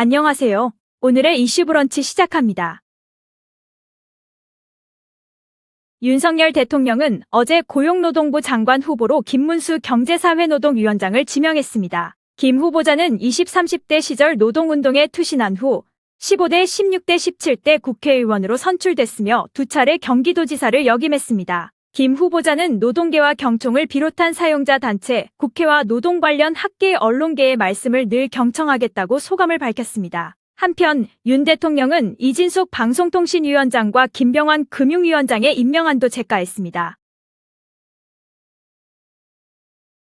안녕하세요. 오늘의 이슈 브런치 시작합니다. 윤석열 대통령은 어제 고용노동부 장관 후보로 김문수 경제사회노동위원장을 지명했습니다. 김 후보자는 20, 30대 시절 노동운동에 투신한 후 15대, 16대, 17대 국회의원으로 선출됐으며 두 차례 경기도지사를 역임했습니다. 김 후보자는 노동계와 경총을 비롯한 사용자 단체, 국회와 노동 관련 학계 언론계의 말씀을 늘 경청하겠다고 소감을 밝혔습니다. 한편 윤 대통령은 이진숙 방송통신위원장과 김병환 금융위원장의 임명안도 채가했습니다.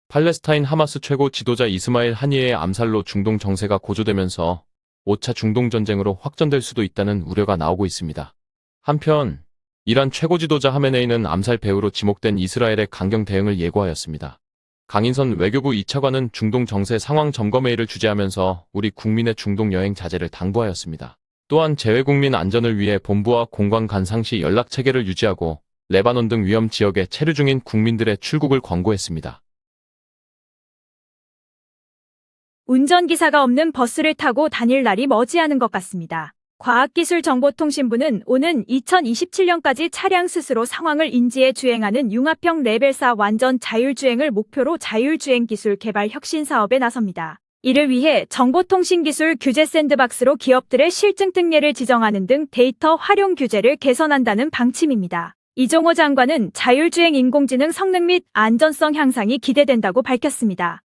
팔레스타인 하마스 최고 지도자 이스마일 하니에의 암살로 중동 정세가 고조되면서 5차 중동 전쟁으로 확전될 수도 있다는 우려가 나오고 있습니다. 한편 이란 최고 지도자 하메네이는 암살 배후로 지목된 이스라엘의 강경 대응을 예고하였습니다. 강인선 외교부 2차관은 중동 정세 상황 점검회의를 주재하면서 우리 국민의 중동 여행 자제를 당부하였습니다. 또한 재외국민 안전을 위해 본부와 공관 간 상 시 연락 체계를 유지하고 레바논 등 위험 지역에 체류 중인 국민들의 출국을 권고했습니다. 운전기사가 없는 버스를 타고 다닐 날이 머지않은 것 같습니다. 과학기술정보통신부는 오는 2027년까지 차량 스스로 상황을 인지해 주행하는 융합형 레벨 4 완전 자율주행을 목표로 자율주행 기술 개발 혁신 사업에 나섭니다. 이를 위해 정보통신기술 규제 샌드박스로 기업들의 실증 특례를 지정하는 등 데이터 활용 규제를 개선한다는 방침입니다. 이종호 장관은 자율주행 인공지능 성능 및 안전성 향상이 기대된다고 밝혔습니다.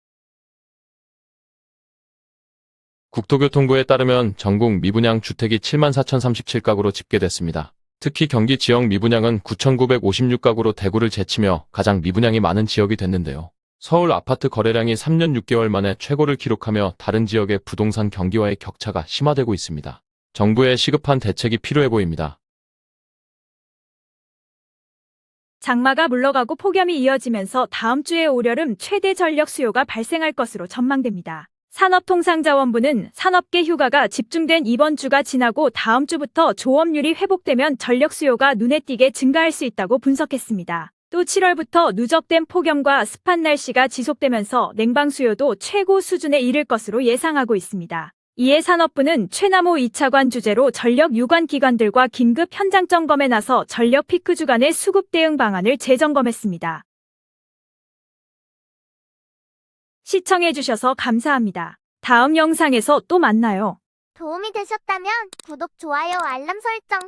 국토교통부에 따르면 전국 미분양 주택이 74,037가구로 집계됐습니다. 특히 경기 지역 미분양은 9,956가구로 대구를 제치며 가장 미분양이 많은 지역이 됐는데요. 서울 아파트 거래량이 3년 6개월 만에 최고를 기록하며 다른 지역의 부동산 경기와의 격차가 심화되고 있습니다. 정부의 시급한 대책이 필요해 보입니다. 장마가 물러가고 폭염이 이어지면서 다음 주에 올여름 최대 전력 수요가 발생할 것으로 전망됩니다. 산업통상자원부는 산업계 휴가가 집중된 이번 주가 지나고 다음 주부터 조업률이 회복되면 전력 수요가 눈에 띄게 증가할 수 있다고 분석했습니다. 또 7월부터 누적된 폭염과 습한 날씨가 지속되면서 냉방 수요도 최고 수준에 이를 것으로 예상하고 있습니다. 이에 산업부는 최남호 2차관 주재로 전력 유관 기관들과 긴급 현장 점검에 나서 전력 피크 주간의 수급 대응 방안을 재점검했습니다. 시청해주셔서 감사합니다. 다음 영상에서 또 만나요. 도움이 되셨다면 구독, 좋아요, 알람 설정